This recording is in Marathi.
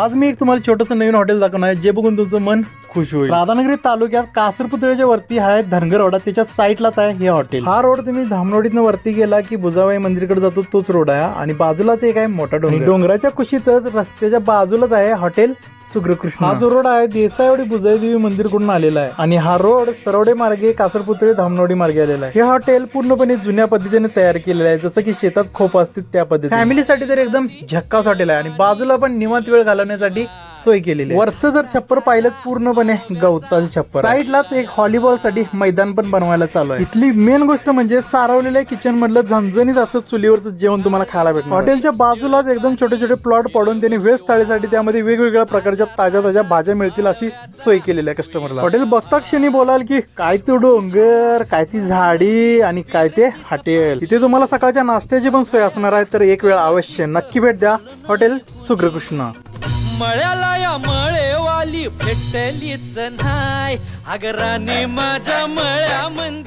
आज मी एक तुम्हाला छोटंसं नवीन हॉटेल दाखवणार आहे. जे बघून तुमचं मन खुश होईल. राधानगरी तालुक्यात कासर पुतळ्याच्या वरती आहे धनगर रोड त्याच्या साईडलाच आहे हे हॉटेल. हा रोड तुम्ही धामनोडीतनं वरती गेला की बुजाबाई मंदिरकडे जातो तोच रोड आहे. आणि बाजूलाच एक आहे मोठा डोंगर. डोंगराच्या कुशीतच रस्त्याच्या बाजूलाच आहे हॉटेल सुग्रकृष्ण. हा जो रोड आहे देसाईवाडी बुजाई देवी मंदिरकडून आलेला आहे. आणि हा रोड सरवडे मार्गे कासरपुतळे धामनोडी मार्गे आलेला आहे. हे हॉटेल पूर्णपणे जुन्या पद्धतीने तयार केलेलं आहे. जसं की शेतात खोप असते त्या पद्धतीने. फॅमिलीसाठी तर एकदम झक्कास हॉटेल आहे. आणि बाजूला पण निवांत वेळ घालवण्यासाठी सोय केलेली वरचं जर छप्पर पाहिलं पूर्णपणे गवताचं छप्पर साईडलाच एक व्हॉलीबॉलसाठी मैदान पण बनवायला चालू आहे. इथली मेन गोष्ट म्हणजे सारवलेल्या किचन मधलं झणझणीत असं चुलीवरचं जेवण तुम्हाला खायला भेटणार. हॉटेलच्या बाजूलाच एकदम छोटे छोटे प्लॉट पडून त्यांनी वेस्ट थाळीसाठी त्यामध्ये वेगवेगळ्या प्रकारच्या ताज्या ताज्या भाज्या मिळतील अशी सोय केलेली आहे कस्टमरला हॉटेल बघता क्षणी बोलाल की काय तो डोंगर काय ती झाडी आणि काय ते हॉटेल. इथे तुम्हाला सकाळच्या नाश्त्याची पण सोय असणार आहे तर एक वेळ अवश्य नक्की भेट द्या. हॉटेल सुग्रकृष्ण. मळ्याला या मळेवाली भेटलीच नाही. अगराने माझ्या मळ्यामंदी